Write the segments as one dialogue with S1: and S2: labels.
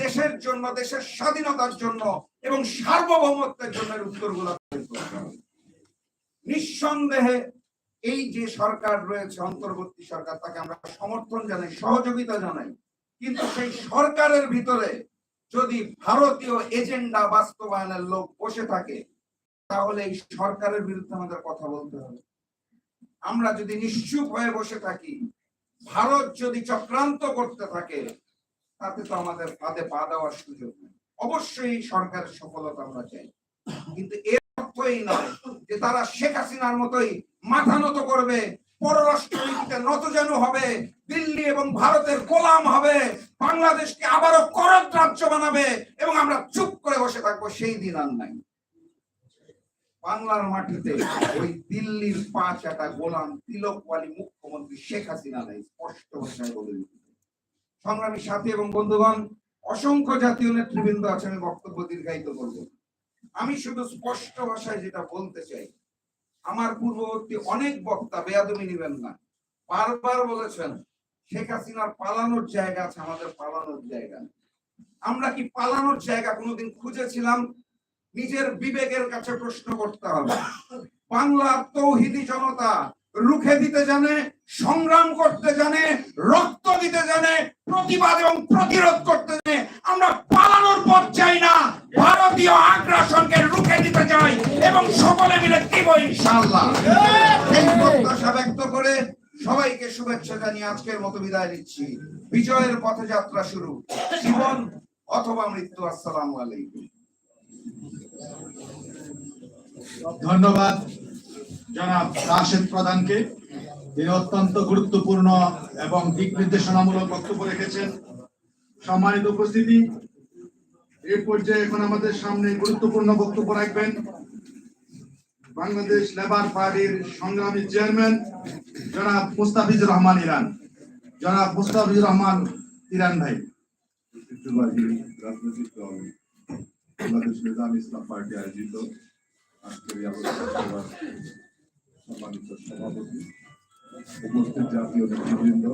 S1: দেশের জন্য, দেশের স্বাধীনতার জন্য এবং সার্বভৌমত্বের জন্য এর উত্তরগুলো। নিঃসন্দেহে এই যে সরকার রয়েছে, অন্তর্বর্তী সরকার, তাকে আমরা সমর্থন জানাই, সহযোগিতা জানাই কিন্তু সেই সরকারের ভিতরে যদি ভারতীয় এজেন্ডা বাস্তবায়নের লোক বসে থাকে, তাহলে এই সরকারের বিরুদ্ধে আমাদের কথা বলতে হবে আমরা যদি নিশ্চুপ হয়ে বসে থাকি, ভারত যদি চক্রান্ত করতে থাকে তাতে তো আমাদের ফাঁদে পা দেওয়ার সুযোগ নেই। অবশ্যই সরকারের সফলতা আমরা চাই। কিন্তু এর অর্থই নয় যে তারা শেখ হাসিনার মতোই মাথা নত করবে পররাষ্ট্রনীতিতে নতজানু হবে, দিল্লি এবং ভারতের গোলাম হবে, বাংলাদেশকে আবারও করদ রাজ্য বানাবে এবং আমরা চুপ করে বসে থাকব, সেই দিন আর নাই। বাংলার মাটিতে ওই দিল্লির পাঁচ একটা গোলাম তিলকওয়ালি মুখ্যমন্ত্রী শেখ হাসিনা নাই, স্পষ্ট ভাষায় বলে দিতে। সংগ্রামী সাথী এবং বন্ধুগণ, অসংখ্য জাতীয় নেতৃবৃন্দ আছে আমি বক্তব্য দীর্ঘায়িত করব। আমি শুধু স্পষ্ট ভাষায় যেটা বলতে চাই, আমার পূর্ববর্তী অনেক বক্তা বেয়াদমি নিবেন না। বারবার বলেছেন, শেখ হাসিনার পালানোর জায়গা আছে, আমাদের পালানোর জায়গা আমরা কি পালানোর জায়গা কোনোদিন খুঁজেছিলাম? নিজের বিবেকের কাছে প্রশ্ন করতে হবে। বাংলার তৌহিদি জনতা রুখে দিতে জানে, সংগ্রাম করতে জানে, রক্ত দিতে জানে, প্রতিবাদ এবং প্রতিরোধ করতে জানে। আমরা পালানোর পথ চাই না। ভারতীয় আগ্রাসনকে রুখে দিতে চাই এবং সকলে মিলে দিব ইনশাআল্লাহ। এই প্রত্যাশা ব্যক্ত করে সবাইকে শুভেচ্ছা জানিয়ে আজকের মতো বিদায় নিচ্ছি। বিজয়ের পথযাত্রা শুরু। জীবন অথবা মৃত্যু, আসসালামু আলাইকুম।
S2: ধন্যবাদ। জনাব রাশেদ প্রধানকে তিনি অত্যন্ত গুরুত্বপূর্ণ এবং দিক নির্দেশনামূলক বক্তব্য রেখেছেন। সম্মানিত উপস্থিতি এই পর্যায়ে এখন আমাদের সামনে গুরুত্বপূর্ণ বক্তব্য রাখবেন বাংলাদেশ লেবার পার্টির সংগ্রামী চেয়ারম্যান জনাব মুস্তাফিজুর রহমান ইরান। জনাব মুস্তাফিজুর রহমান ইরান ভাই।
S3: বাংলাদেশ নিজাম ইসলাম পার্টি আয়োজিত। আজকের সম্মানিত সভাপতি উপস্থিত জাতীয় নেতৃবৃন্দ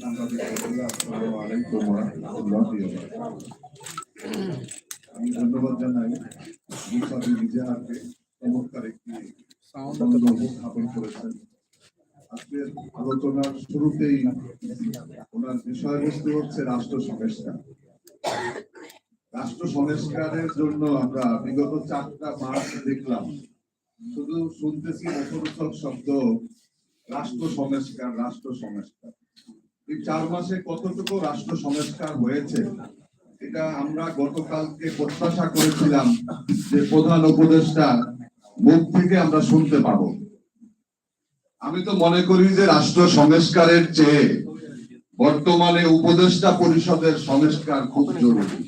S3: সাংবাদিক বন্ধুরা, আসসালামু আলাইকুম ওয়া রাহমাতুল্লাহি ওয়া বারাকাতুহু। আমি ধন্যবাদ জানাই মুসাফি বিজয়াকে চমৎকার একটি বক্তব্য করেছেন। আজকের আলোচনার শুরুতেই ওনার বিষয়বস্তু হচ্ছে রাষ্ট্র সংস্কার রাষ্ট্র সংস্কারের জন্য আমরা বিগত চারটা মাস দেখলাম। শুধু শুনতেছি নতুন শব্দ রাষ্ট্র সংস্কার রাষ্ট্র সংস্কার। এই চার মাসে কতটুকু রাষ্ট্র সংস্কার হয়েছে এটা আমরা গতকালকে প্রত্যাশা করেছিলাম যে প্রধান উপদেষ্টা মুখ থেকে আমরা শুনতে পাবো। আমি তো মনে করি যে রাষ্ট্র সংস্কারের চেয়ে বর্তমানে উপদেষ্টা পরিষদের সংস্কার খুব জরুরি।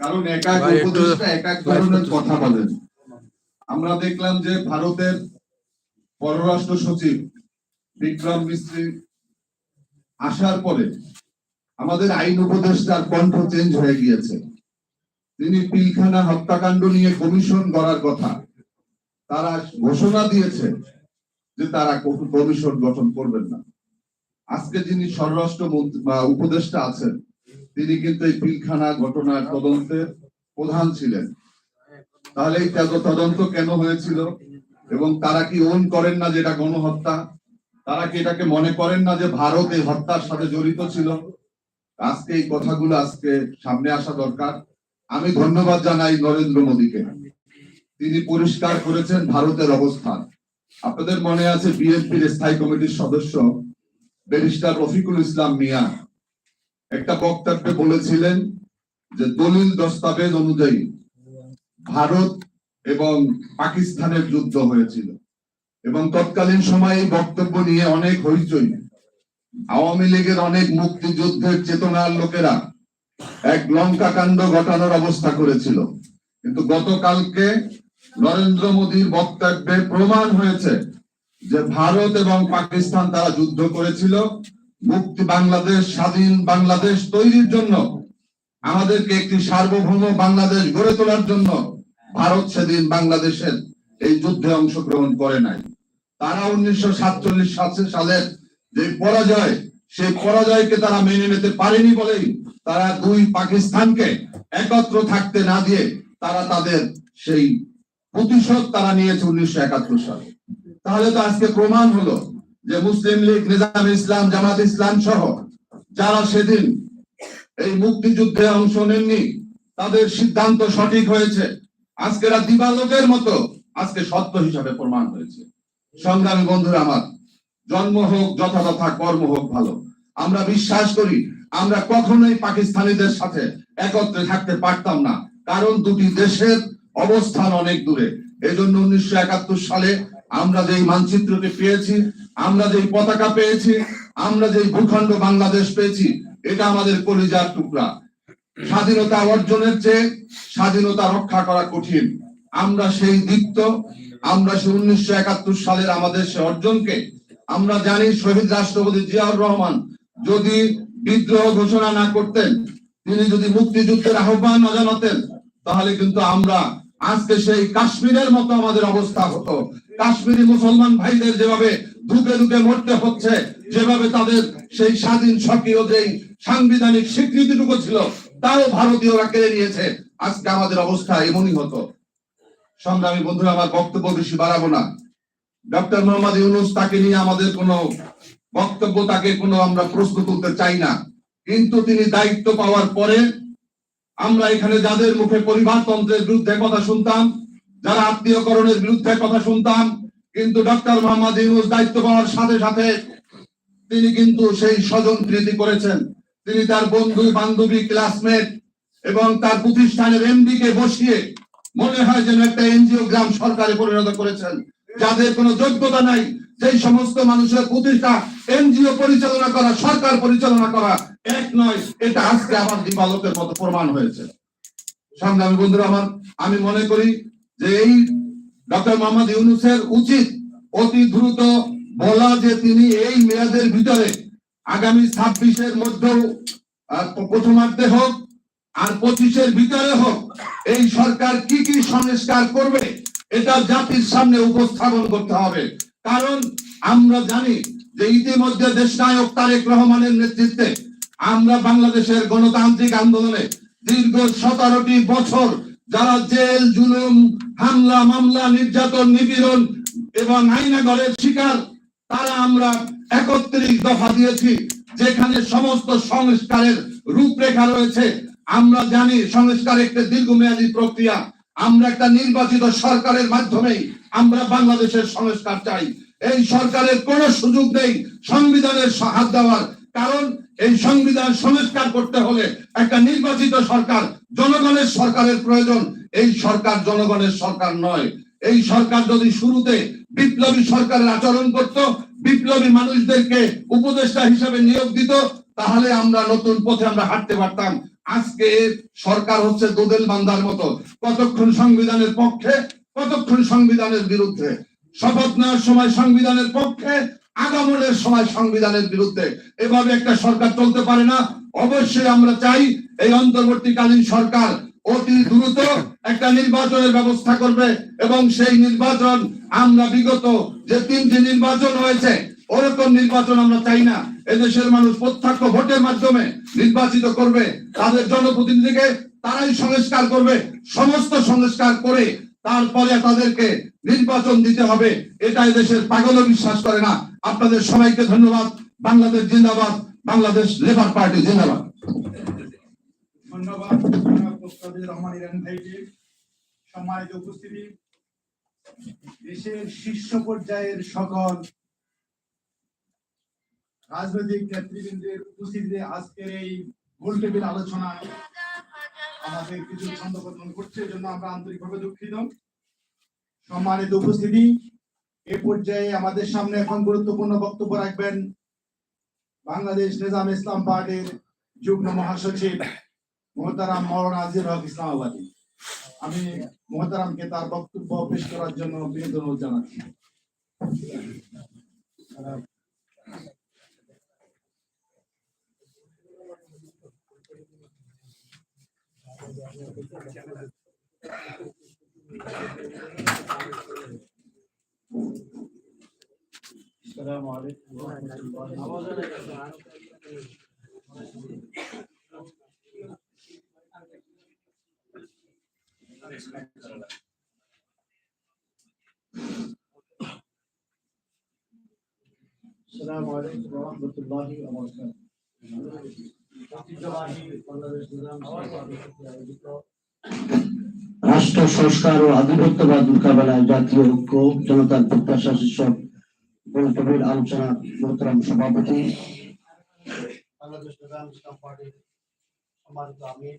S3: কারণ এক এক উপদেষ্টা এক এক ধরনের কথা বলেন। আমরা দেখলাম যে ভারতের পররাষ্ট্র সচিব, বিক্রম মিস্ত্রি আসার পরে আমাদের আইন উপদেষ্টার কণ্ঠ চেঞ্জ হয়ে গিয়েছে। তিনি পিলখানা হত্যাকাণ্ড নিয়ে কমিশন গড়ার কথা। তারা ঘোষণা দিয়েছে যে তারা কমিশন গঠন করবেন না। আজকে যিনি স্বরাষ্ট্র মন্ত্রী বা উপদেষ্টা আছেন, তিনি কিন্তু এই পিলখানা ঘটনার তদন্তের প্রধান ছিলেন। তাহলে এই তদ- তদন্ত কেন হয়েছিল? এবং তারা কি ওন করেন না যে এটা গণহত্যা? তারা কি এটাকে মনে করেন না যে ভারত এই হত্যার সাথে জড়িত ছিল? আজকে এই কথাগুলো আজকে সামনে আসা দরকার। আমি ধন্যবাদ জানাই নরেন্দ্র মোদীকে। তিনি পরিষ্কার করেছেন ভারতের অবস্থান। আপনাদের মনে আছে বিএনপির স্থায়ী কমিটির সদস্য ব্যারিস্টার রফিকুল ইসলাম মিয়া? একটা বক্তব্যে বলেছিলেন যে দলিল দস্তাবেজ অনুযায়ী ভারত এবং পাকিস্তানের যুদ্ধ হয়েছিল। এবং তৎকালীন সময়ে বক্তব্য নিয়ে অনেক হইচই। আওয়ামী লীগের অনেক মুক্তিযুদ্ধের চেতনার লোকেরা এক লঙ্কা কাণ্ড ঘটানোর অবস্থা করেছিল। কিন্তু গতকালকে নরেন্দ্র মোদীর বক্তব্যে প্রমাণ হয়েছে যে ভারত এবং পাকিস্তান তারা যুদ্ধ করেছিল। মুক্তি বাংলাদেশ, স্বাধীন বাংলাদেশ তৈরির জন্য, আমাদেরকে একটি সার্বভৌম বাংলাদেশ গড়ে তোলার জন্য ভারত সেদিন বাংলাদেশের এই যুদ্ধে অংশগ্রহণ করে নাই। তারা উনিশশো সাতচল্লিশ সালের যে পরাজয়, সেই পরাজয়কে তারা মেনে নিতে পারেনি বলেই তারা দুই পাকিস্তানকে একত্র থাকতে না দিয়ে তারা তাদের সেই প্রতিশোধ তারা নিয়েছে উনিশশো একাত্তর সালে। তাহলে তো আজকে প্রমাণ হলো যে মুসলিম লীগ, নিজাম ইসলাম, জামাত ইসলাম সহ যারা সেদিন এই মুক্তিযুদ্ধে অংশ নেননি, তাদের সিদ্ধান্ত সঠিক হয়েছে। আজকে এরা দিবালোকের মতো। আজকে সত্য হিসাবে প্রমাণ হয়েছে। সংগ্রামী বন্ধুরা আমার, জন্ম হোক, যথাযথা কর্ম হোক, ভালো। আমরা বিশ্বাস করি, আমরা কখনোই পাকিস্তানিদের সাথে একত্রে থাকতে পারতাম না। কারণ দুটি দেশের অবস্থান অনেক দূরে। এজন্য উনিশশো একাত্তর সালে আমরা যেই মানচিত্রটি পেয়েছি, আমরা যেই পতাকা পেয়েছি, আমরা যেই ভূখণ্ড বাংলাদেশ পেয়েছি, এটা আমাদের কলিজার টুকরা। স্বাধীনতা অর্জনের চেয়ে স্বাধীনতা রক্ষা করা কঠিন। আমরা সেই দীপ্ত, আমরা সেই উনিশশো একাত্তর সালের আমাদের সে অর্জনকে, আমরা জানি শহীদ রাষ্ট্রপতি জিয়াউর রহমান যদি বিদ্রোহ ঘোষণা না করতেন, তিনি যদি মুক্তিযুদ্ধের আহ্বান না জানাতেন তাহলে কিন্তু আমরা আজকে সেই কাশ্মীরের মতো আমাদের অবস্থা হতো। কাশ্মীরি মুসলমান ভাইদের যেভাবে ধুকে ধুকে মরতে হচ্ছে, যেভাবে তাদের সেই স্বাধীন স্বকীয় যেই সাংবিধানিক স্বীকৃতিটুকু ছিল তাও ভারতীয়রা কেড়ে নিয়েছে আজকে আমাদের অবস্থা এমনই হতো। সংগ্রামী বন্ধুরা, আমার বক্তব্য বেশি বাড়াবো না। ডক্টর মোহাম্মদ ইউনুস তাকে নিয়ে আমাদের কোনো বক্তব্য, তাকে কোনো আমরা প্রশ্ন তুলতে চাই না। কিন্তু তিনি দায়িত্ব পাওয়ার পরে আমরা এখানে যাদের মুখে পরিবারতন্ত্রের বিরুদ্ধে কথা শুনতাম, যারা আত্মীয়করণের বিরুদ্ধে কথা শুনতাম, কিন্তু ডক্টর মোহাম্মদ ইউনুস দায়িত্ব পাওয়ার সাথে সাথে তিনি কিন্তু সেই স্বজন প্রীতি করেছেন। তিনি তার বন্ধু, বান্ধবী ক্লাসমেট এবং তার প্রতিষ্ঠানের এমডি কে বসিয়ে মনে হয় যেন একটা এনজিও গ্রাম সরকারে পরিণত করেছেন। যাদের কোনো যোগ্যতা নাই সেই সমস্ত মানুষের প্রতিষ্ঠা এনজিও পরিচালনা করা, সরকার পরিচালনা করা, এক নয়, এটা আজকে আমার দিবালকের মতো প্রমাণ হয়েছে। সংগ্রামী বন্ধুরা, আমার, আমি মনে করি যে এই ডক্টর মোহাম্মদ ইউনুসের উচিত অতি দ্রুত বলা যে তিনি এই মেয়াদের ভিতরে আগামী ছাব্বিশের মধ্যেও প্রথমার্ধে হোক আর পঁচিশের ভিতরে হোক, এই সরকার কি কি সংস্কার করবে, এটা জাতির সামনে উপস্থাপন করতে হবে। কারণ আমরা জানি যে ইতিমধ্যে দেশ দেশনায়ক তারেক রহমানের নেতৃত্বে আমরা বাংলাদেশের গণতান্ত্রিক আন্দোলনে দীর্ঘ সতেরোটি বছর যারা জেল, জুলুম, হামলা, মামলা, নির্যাতন, নিপীড়ন এবং আইনাগরের শিকার, তারা আমরা একত্রিশ দফা দিয়েছি, যেখানে সমস্ত সংস্কারের রূপরেখা রয়েছে। আমরা জানি সংস্কার একটা দীর্ঘমেয়াদী প্রক্রিয়া। আমরা একটা নির্বাচিত সরকারের মাধ্যমেই আমরা বাংলাদেশের সংস্কার চাই। এই সরকারের কোনো সুযোগ নেই সংবিধানের হাত দেওয়ার। কারণ এই সংবিধান সংস্কার করতে হলে একটা নির্বাচিত সরকার জনগণের সরকারের প্রয়োজন। এই সরকার জনগণের সরকার নয়। এই সরকার যদি শুরুতে বিপ্লবী সরকারের আচরণ করত বিপ্লবী মানুষদেরকে উপদেষ্টা হিসেবে নিয়োগ দিত, তাহলে আমরা নতুন পথে আমরা হাঁটতে পারতাম। আজকে সরকার হচ্ছে দোদেল বান্দার মতো। কতক্ষণ সংবিধানের পক্ষে, কতক্ষণ সংবিধানের বিরুদ্ধে? শপথ নেওয়ার সময় সংবিধানের পক্ষে, আগামনের সময় সংবিধানের বিরুদ্ধে। এভাবে একটা সরকার চলতে পারে না। অবশ্যই আমরা চাই এই অন্তর্বর্তীকালীন সরকার অতি দ্রুত একটা নির্বাচনের ব্যবস্থা করবে এবং সেই নির্বাচন আমরা বিগত যে তিনটি নির্বাচন হয়েছে, ওরকম নির্বাচন আমরা চাই না। এদেশের মানুষ প্রত্যক্ষ ভোটের মাধ্যমে নির্বাচিত করবে, তাদের জনপ্রতিনিধিকে তারাই সংস্কার করবে, সমস্ত সংস্কার করে তারপরে তাদেরকে নির্বাচন দিতে হবে। এটাই দেশের পাগলও বিশ্বাস করে না। আপনাদের সবাইকে ধন্যবাদ। বাংলাদেশ জিন্দাবাদ, বাংলাদেশ লেবার পার্টি জিন্দাবাদ।
S2: ধন্যবাদ। রহমান সম্মানিত উপস্থিতি। দেশের শীর্ষ পর্যায়ের সকল রাজনৈতিক নেতৃবৃন্দের উপস্থিতিতে আজকের এই আলোচনা আমাদের কিছু করছে, এজন্য আমরা আন্তরিকভাবে দুঃখিত। সম্মানিত উপস্থিতি, এ পর্যায়ে আমাদের সামনে এখন গুরুত্বপূর্ণ বক্তব্য রাখবেন বাংলাদেশ নিজাম ইসলাম পার্টির যুগ্ম মহাসচিব মোহতারাম মৌলানা আজির হক ইসলামাবাদী আমি মোহতারামকে তার বক্তব্য পেশ করার জন্য বিনীত অনুরোধ জানাচ্ছি
S4: السلام عليكم ورحمة الله ঐতিহ্যবাহী বাংলাদেশ নিজাম কর্তৃক আয়োজিত রাষ্ট্র সংস্কার ও আধিপত্যবাদ মোকাবেলায় জাতীয় ঐক্য জনতার প্রত্যাশা শীর্ষক বৈঠকের আলোচনা মোহতারাম সভাপতি। বাংলাদেশ ইসলাম পার্টির সম্মানিত আমির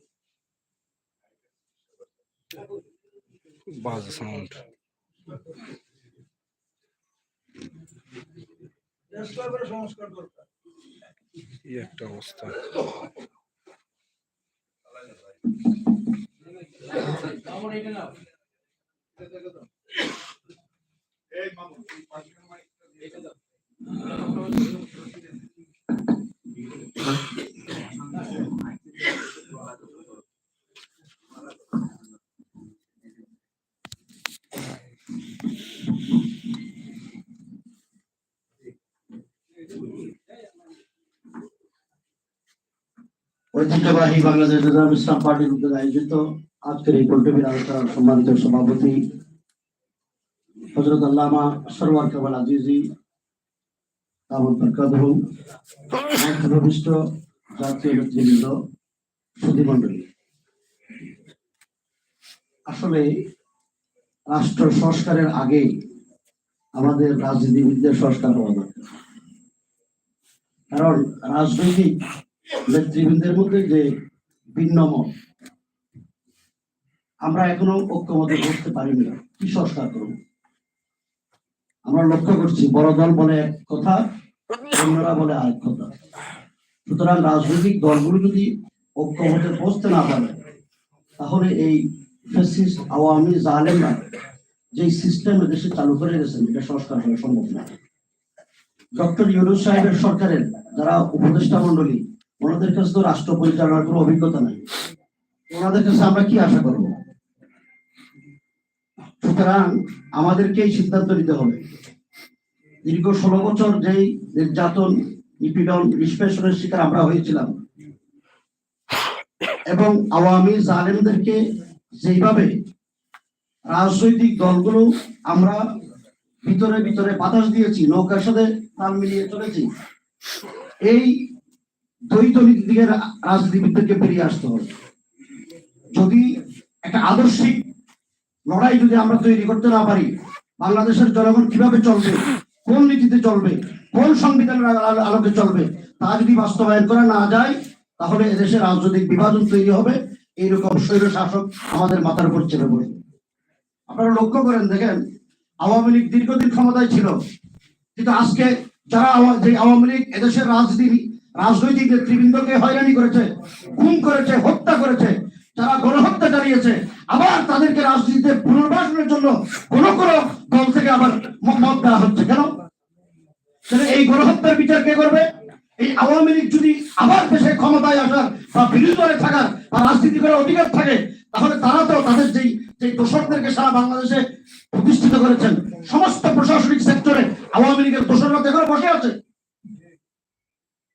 S5: বাজে সাউন্ড। কি একটা অবস্থা।
S2: এই
S4: ঐতিহ্যবাহী বাংলাদেশ নিজাম ইসলাম পার্টির উদ্যোগে আয়োজিত আজকের এই আলোচনার সম্মানিত সভাপতি হজরত আল্লামা সরওয়ার কামাল আজিজি বিশিষ্ট জাতীয় নেতৃবৃন্দ আসলে রাষ্ট্র সংস্কারের আগে আমাদের রাজনীতিবিদদের সংস্কার হওয়া দরকার। কারণ রাজনৈতিক নেতৃবৃন্দের মধ্যে যে ভিন্ন মত আমরা এখনও ঐক্যমতে বসতে পারিনি। কি সংস্কার করব? আমরা লক্ষ্য করছি, বড় দল বলে এক কথা, অন্যরা বলে আরেক কথা। সুতরাং রাজনৈতিক দলগুলো যদি ঐক্যমতে বসতে না পারে, তাহলে এই ফ্যাসিস্ট, আওয়ামী জালেমরা যে সিস্টেম দেশে চালু করে গেছেন, এটা সংস্কার করা সম্ভব না। ডক্টর ইউনুস সাহেবের সরকারের যারা উপদেষ্টা মন্ডলী ওনাদের কাছে তো রাষ্ট্র পরিচালনার কোনো অভিজ্ঞতা নাই। ওনাদের কাছে আমরা কি আশা করব? সুতরাং আমাদেরকে এই সিদ্ধান্ত নিতে হবে। দীর্ঘ ষোলো বছর যেই নির্যাতন, নিপীড়ন, নিষ্পেষণের শিকার আমরা হয়েছিলাম এবং আওয়ামী জালেমদেরকে যেইভাবে রাজনৈতিক দলগুলো আমরা ভিতরে ভিতরে বাতাস দিয়েছি, নৌকার সাথে তাল মিলিয়ে চলেছি, এই দ্বৈত নীতি থেকে রাজনীতিবিদদেরকে বেরিয়ে আসতে হবে। যদি একটা আদর্শিক লড়াই যদি আমরা তৈরি করতে না পারি, বাংলাদেশের জনগণ কীভাবে চলবে, কোন নীতিতে চলবে, কোন সংবিধানের আলো- আলো- আলোকে চলবে, তা যদি বাস্তবায়ন করা না যায়, তাহলে এদেশে রাজনৈতিক বিভাজন তৈরি হবে। এইরকম স্বৈর শাসক আমাদের মাথার উপর চেপে পড়ে। আপনারা লক্ষ্য করেন, দেখেন, আওয়ামী লীগ দীর্ঘদিন ক্ষমতায় ছিল। কিন্তু আজকে যারা যে আওয়ামী লীগ এদেশের রাজনীতি রাজনৈতিক নেতৃবৃন্দকে হয়রানি করেছে গুম করেছে, হত্যা করেছে, যারা গণহত্যা চালিয়েছে, আবার তাদেরকে রাজনীতিতে পুনর্বাসনের জন্য কোন কোন দল থেকে আবার মত দেওয়া হচ্ছে কেন? এই গণহত্যার বিচার কে করবে? এই আওয়ামী লীগ যদি আবার দেশে ক্ষমতায় আসার বা বিরোধী দলে থাকার বা রাজনীতি করার অধিকার থাকে, তাহলে তারা তো তাদের যেই যে দোষরদেরকে সারা বাংলাদেশে প্রতিষ্ঠিত করেছেন, সমস্ত প্রশাসনিক সেক্টরে আওয়ামী লীগের দোষররা এখনও বসে আছে।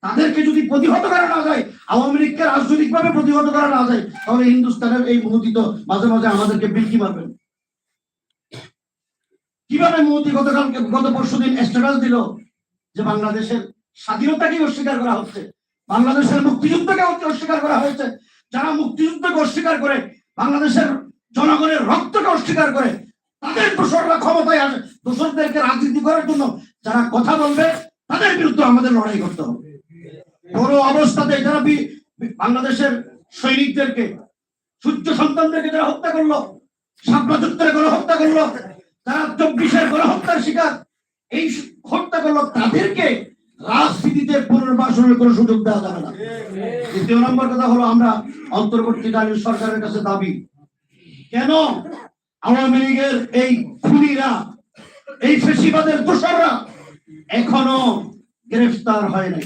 S4: তাদেরকে যদি প্রতিহত করা না যায়, আওয়ামী লীগকে রাজনৈতিক ভাবে প্রতিহত করা না যায়, তাহলে হিন্দুস্তানের এই মোদি তো মাঝে মাঝে আমাদেরকে বিলকি মারবেন কীভাবে মোদি গতকালকে, গত পরশু দিন স্ট্যাটাস দিল যে বাংলাদেশের স্বাধীনতাকে অস্বীকার করা হচ্ছে, বাংলাদেশের মুক্তিযুদ্ধকে অস্বীকার করা হয়েছে, যারা মুক্তিযুদ্ধকে অস্বীকার করে, বাংলাদেশের জনগণের রক্তকে অস্বীকার করে, তাদের দোষররা ক্ষমতায় আসে, দোষরদেরকে রাজনীতি করার জন্য যারা কথা বলবে, তাদের বিরুদ্ধে আমাদের লড়াই করতে হবে। বড় অবস্থাতে যারা বাংলাদেশের সৈনিকদেরকে, সূর্য সন্তানদেরকে যারা হত্যা করল সাবলা যুদ্ধের গণহত্যা করল তারা চব্বিশের করে গণহত্যার শিকার, এই হত্যা করল, তাদেরকে রাজনীতিতে পুনর্বাসনের কোনো সুযোগ দেওয়া যাবে না। দ্বিতীয় নম্বর কথা হলো, আমরা অন্তর্বর্তীকালীন সরকারের কাছে দাবি, কেন আওয়ামী লীগের এই খুনিরা, এই ফেসিবাদের দোষররা এখনও গ্রেফতার হয় নাই?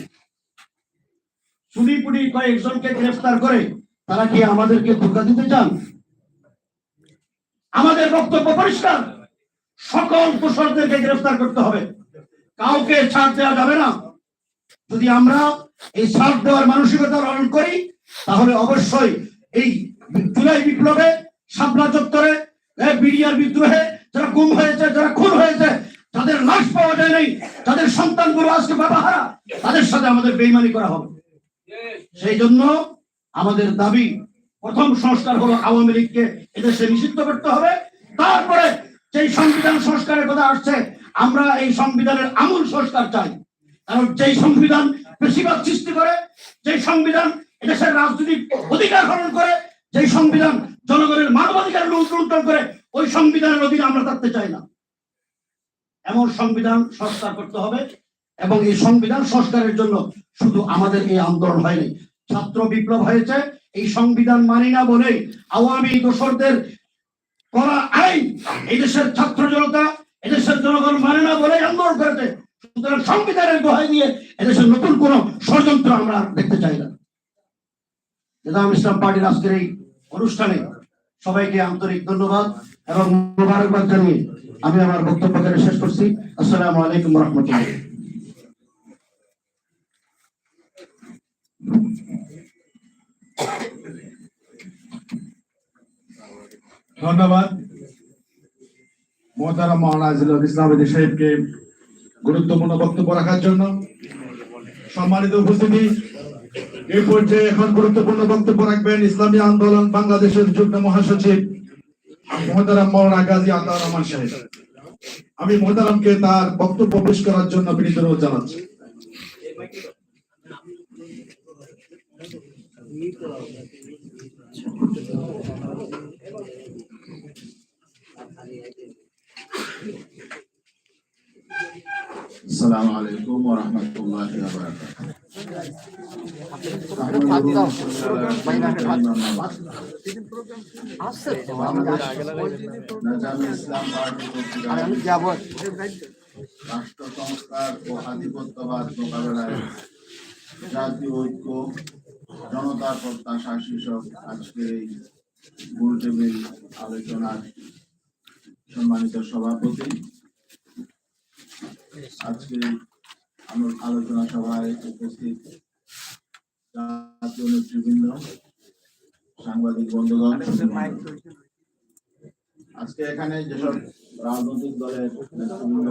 S4: চুরিপুটি কয়েকজনকে গ্রেফতার করে তারা কি আমাদেরকে ধোকা দিতে চান? আমাদের বক্তব্য পরিষ্কার। সকল দোষরদেরকে গ্রেফতার করতে হবে। কাউকে ছাড় দেওয়া যাবে না। যদি আমরা এই ছাড় দেওয়ার মানসিকতা পালন করি, তাহলে অবশ্যই এই জুলাই বিপ্লবে, শাপলা চত্বরে বিডিআর বিদ্রোহে যারা গুম হয়েছে, যারা খুন হয়েছে, তাদের লাশ পাওয়া যায় নাই যাদের সন্তানগুলো আজকে বাবাহারা তাদের সাথে আমাদের বেইমানি করা হবে। সেই জন্য আমাদের দাবি, প্রথম সংস্কার হলো আওয়ামী লীগকে এদেশে নিষিদ্ধ করতে হবে। তারপরে যেই সংবিধান সংস্কারের কথা আসছে, আমরা এই সংবিধানের আমূল সংস্কার চাই। কারণ যেই সংবিধান বেশিরভাগ সৃষ্টি করে, যেই সংবিধান এদেশের রাজনৈতিক অধিকার হরণ করে, যেই সংবিধান জনগণের মানবাধিকার লুণ্ঠন করে, ওই সংবিধানের অধীনে আমরা থাকতে চাই না। এমন সংবিধান সংস্কার করতে হবে এবং এই সংবিধান সংস্কারের জন্য শুধু আমাদের এই আন্দোলন হয়নি। ছাত্র বিপ্লব হয়েছে, এই সংবিধান মানি না বলেই আওয়ামী দোসরদের করা আইন এই দেশের ছাত্র জনতা, এদেশের জনগণ মানে না বলেই আন্দোলন করেছে। সুতরাং সংবিধানের দোহাই দিয়ে এদেশের নতুন কোন ষড়যন্ত্র আমরা দেখতে চাই না। নিজাম ইসলাম পার্টির আজকের এই অনুষ্ঠানে সবাইকে আন্তরিক ধন্যবাদ এবং মোবারকবাদ জানিয়ে আমি আমার বক্তব্য শেষ করছি। আসসালামু আলাইকুম রহমতুল্লাহ।
S2: ধন্যবাদ। মোহতারাম মহানাজিল ইসলামী সাহেবকে গুরুত্বপূর্ণ বক্তব্য রাখার জন্য সম্মানিত উপস্থিতি। এই পর্যায়ে এখন গুরুত্বপূর্ণ বক্তব্য রাখবেন ইসলামী আন্দোলন বাংলাদেশের যুগ্ম মহাসচিব মোহতারাম মৌলানা গাজী আতাউর রহমান সাহেব। আমি মোহতারামকে তার বক্তব্য পেশ করার জন্য বিনীত অনুরোধ জানাচ্ছি।
S6: السلام عليكم ورحمة الله وبركاته নাজামে ইসলাম পার্টি পত্রিকায় রাষ্ট্র সংস্কার ও আধিপত্যবাদ মোকাবেলায় জাতীয় ঐক্য জনতার প্রত্যাশা শীর্ষক আজকের এই টেবিল আলোচনার সম্মানিত সভাপতি। আজকে আমার আলোচনা সভায় উপস্থিত জাতীয় নেতৃবৃন্দ, সাংবাদিক বন্ধুগণ। আজকে এখানে যেসব রাজনৈতিক দলের